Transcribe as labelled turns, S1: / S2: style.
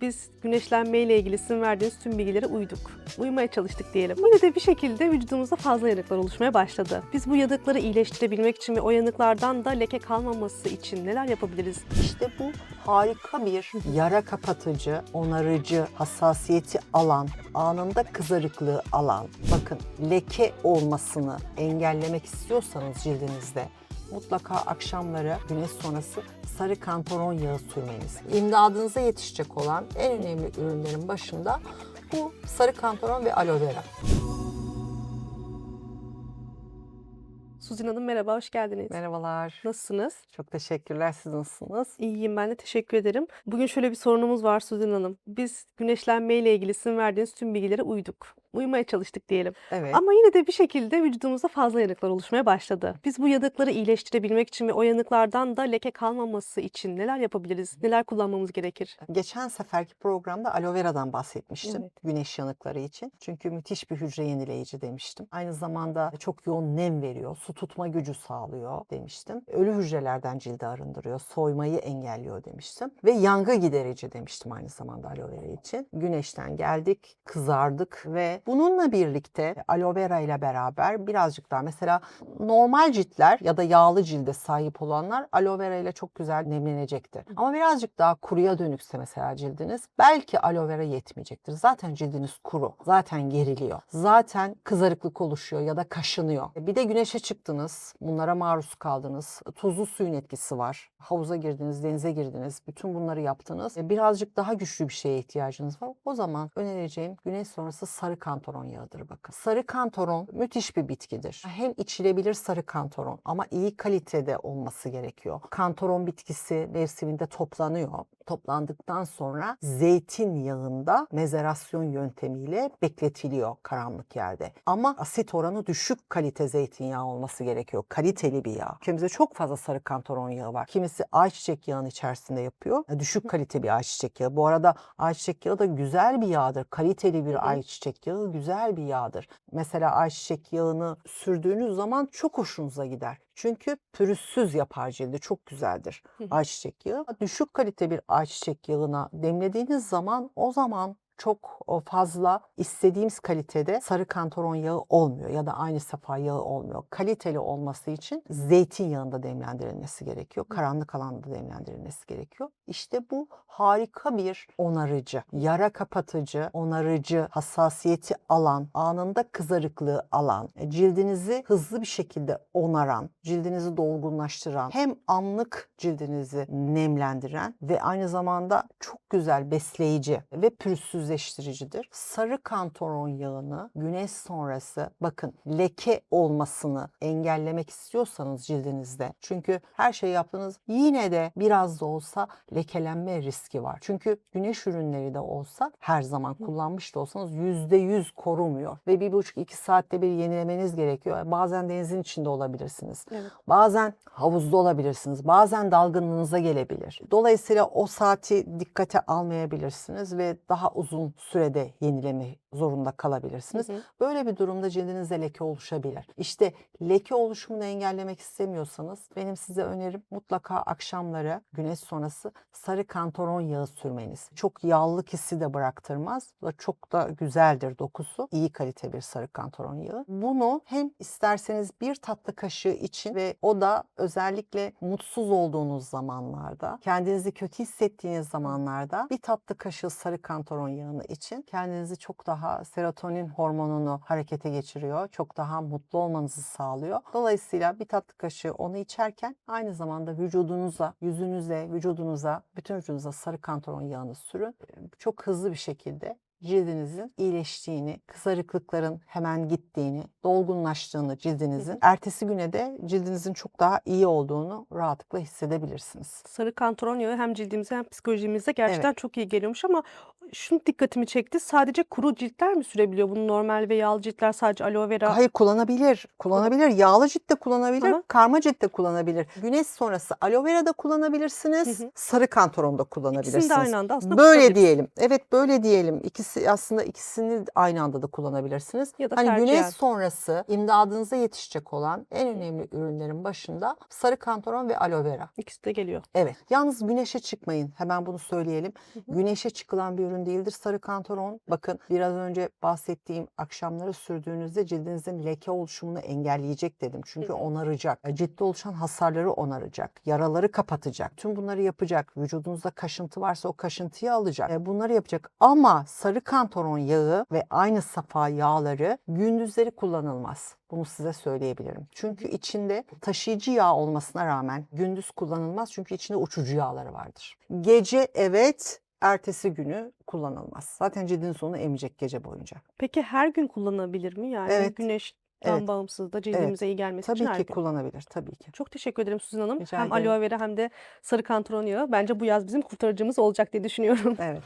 S1: Biz güneşlenme ile ilgili sizin verdiğiniz tüm bilgilere uyduk. Uymaya çalıştık diyelim. Yine de bir şekilde vücudumuzda fazla yanıklar oluşmaya başladı. Biz bu yanıkları iyileştirebilmek için ve o yanıklardan da leke kalmaması için neler yapabiliriz?
S2: İşte bu harika bir yara kapatıcı, onarıcı, hassasiyeti alan, anında kızarıklığı alan. Bakın leke olmasını engellemek istiyorsanız cildinizde mutlaka akşamları güneş sonrası sarı kantaron yağı sürmeniz. İmdadınıza yetişecek olan en önemli ürünlerin başında bu sarı kantaron ve aloe vera.
S1: Suzin Hanım merhaba, hoş geldiniz.
S2: Merhabalar.
S1: Nasılsınız?
S2: Çok teşekkürler. Siz nasılsınız?
S1: İyiyim ben de teşekkür ederim. Bugün şöyle bir sorunumuz var Suzin Hanım. Biz güneşlenme ile ilgili sizin verdiğiniz tüm bilgilere uyduk. Uymaya çalıştık diyelim.
S2: Evet.
S1: Ama yine de bir şekilde vücudumuzda fazla yanıklar oluşmaya başladı. Biz bu yanıkları iyileştirebilmek için ve o yanıklardan da leke kalmaması için neler yapabiliriz? Neler kullanmamız gerekir?
S2: Geçen seferki programda aloe vera'dan bahsetmiştim.
S1: Evet.
S2: Güneş yanıkları için. Çünkü müthiş bir hücre yenileyici demiştim. Aynı zamanda çok yoğun nem veriyor, su tutma gücü sağlıyor demiştim. Ölü hücrelerden cildi arındırıyor, soymayı engelliyor demiştim. Ve yangı giderici demiştim aynı zamanda aloe vera için. Güneşten geldik, kızardık ve bununla birlikte aloe vera ile beraber birazcık daha mesela normal ciltler ya da yağlı cilde sahip olanlar aloe vera ile çok güzel nemlenecektir. Ama birazcık daha kuruya dönükse mesela cildiniz belki aloe vera yetmeyecektir. Zaten cildiniz kuru, zaten geriliyor. Zaten kızarıklık oluşuyor ya da kaşınıyor. Bir de güneşe çıktınız, bunlara maruz kaldınız. Tuzlu suyun etkisi var. Havuza girdiniz, denize girdiniz. Bütün bunları yaptınız. E, Birazcık daha güçlü bir şeye ihtiyacınız var. O zaman önereceğim güneş sonrası sarı kantaron yağıdır bakın. Sarı kantaron müthiş bir bitkidir. Hem içilebilir sarı kantaron ama iyi kalitede olması gerekiyor. Kantaron bitkisi mevsiminde toplanıyor. Toplandıktan sonra zeytinyağında mezerasyon yöntemiyle bekletiliyor karanlık yerde. Ama asit oranı düşük kalite zeytinyağı olması gerekiyor. Kaliteli bir yağ. Ülkemizde çok fazla sarı kantaron yağı var. Kimisi ayçiçek yağının içerisinde yapıyor. E, Düşük kalite bir ayçiçek yağı. Bu arada ayçiçek yağı da güzel bir yağdır. Kaliteli bir ayçiçek yağı güzel bir yağdır. Mesela ayçiçek yağını sürdüğünüz zaman çok hoşunuza gider. Çünkü pürüzsüz yapar cildi. Çok güzeldir ayçiçek yağı. Düşük kalite bir ayçiçek yağına demlediğiniz zaman o zaman çok fazla istediğimiz kalitede sarı kantaron yağı olmuyor ya da aynı safa yağı olmuyor. Kaliteli olması için zeytinyağında demlendirilmesi gerekiyor. Karanlık alanda demlendirilmesi gerekiyor. İşte bu harika bir onarıcı, yara kapatıcı, onarıcı, hassasiyeti alan, anında kızarıklığı alan, e, cildinizi hızlı bir şekilde onaran, cildinizi dolgunlaştıran, hem anlık cildinizi nemlendiren ve aynı zamanda çok güzel besleyici ve pürüzsüzleştiricidir. Sarı kantaron yağını güneş sonrası bakın leke olmasını engellemek istiyorsanız cildinizde çünkü her şey yaptınız yine de biraz da olsa lekelenme riski var. Çünkü güneş ürünleri de olsa her zaman kullanmış da olsanız %100 korumuyor ve bir buçuk iki saatte bir yenilemeniz gerekiyor. Bazen denizin içinde olabilirsiniz.
S1: Evet.
S2: Bazen havuzda olabilirsiniz. Bazen dalgınlığınıza gelebilir. Dolayısıyla o saati dikkate almayabilirsiniz ve daha uzun sürede yenileme zorunda kalabilirsiniz.
S1: Hı hı.
S2: Böyle bir durumda cildinizde leke oluşabilir. İşte leke oluşumunu engellemek istemiyorsanız benim size önerim mutlaka akşamları güneş sonrası sarı kantaron yağı sürmeniz. Çok yağlılık hissi de bıraktırmaz ve çok da güzeldir dokusu. İyi kalite bir sarı kantaron yağı. Bunu hem isterseniz bir tatlı kaşığı için ve o da özellikle mutsuz olduğunuz zamanlarda, kendinizi kötü hissettiğiniz zamanlarda bir tatlı kaşığı sarı kantaron yağını için kendinizi çok daha serotonin hormonunu harekete geçiriyor. Çok daha mutlu olmanızı sağlıyor. Dolayısıyla bir tatlı kaşığı onu içerken aynı zamanda vücudunuza, yüzünüze, vücudunuza, bütün vücudunuza sarı kantaron yağını sürün. Çok hızlı bir şekilde cildinizin iyileştiğini, kızarıklıkların hemen gittiğini, dolgunlaştığını cildinizin, ertesi güne de cildinizin çok daha iyi olduğunu rahatlıkla hissedebilirsiniz.
S1: Sarı kantaron yağı hem cildimize hem psikolojimize gerçekten çok iyi geliyormuş ama şunu dikkatimi çekti. Sadece kuru ciltler mi sürebiliyor? Bunu normal ve yağlı ciltler sadece aloe vera.
S2: Hayır kullanabilir. Kullanabilir. Yağlı cilt de kullanabilir.
S1: Aha.
S2: Karma cilt de kullanabilir. Güneş sonrası aloe vera da kullanabilirsiniz.
S1: Hı hı.
S2: Sarı kantaron da kullanabilirsiniz.
S1: İkisini de aynı anda aslında
S2: Böyle diyelim. Evet böyle diyelim. İkisi aslında ikisini aynı anda da kullanabilirsiniz.
S1: Ya da
S2: hani güneş sonrası imdadınıza yetişecek olan en önemli ürünlerin başında sarı kantaron ve aloe vera.
S1: İkisi de geliyor.
S2: Evet. Yalnız güneşe çıkmayın. Hemen bunu söyleyelim. Güneşe çıkılan bir ürün değildir sarı kantaron. Bakın biraz önce bahsettiğim akşamları sürdüğünüzde cildinizin leke oluşumunu engelleyecek dedim. Çünkü onaracak. E, Ciltte oluşan hasarları onaracak. Yaraları kapatacak. Tüm bunları yapacak. Vücudunuzda kaşıntı varsa o kaşıntıyı alacak. E, Bunları yapacak. Ama sarı kantaron yağı ve aynı safa yağları gündüzleri kullanılmaz. Bunu size söyleyebilirim. Çünkü içinde taşıyıcı yağ olmasına rağmen gündüz kullanılmaz. Çünkü içinde uçucu yağları vardır. Gece evet, ertesi günü kullanılmaz. Zaten cildiniz onu emecek gece boyunca.
S1: Peki her gün kullanabilir mi? Yani
S2: Evet.
S1: güneşten
S2: Evet.
S1: bağımsız da cildimize iyi gelmesi için
S2: Tabii
S1: her
S2: ki
S1: gün.
S2: kullanabilir. Tabii ki.
S1: Çok teşekkür ederim Suzan Hanım.
S2: Rica
S1: hem
S2: ederim.
S1: aloe vera hem de sarı kantaron yağı. Bence bu yaz bizim kurtarıcımız olacak diye düşünüyorum.
S2: Evet.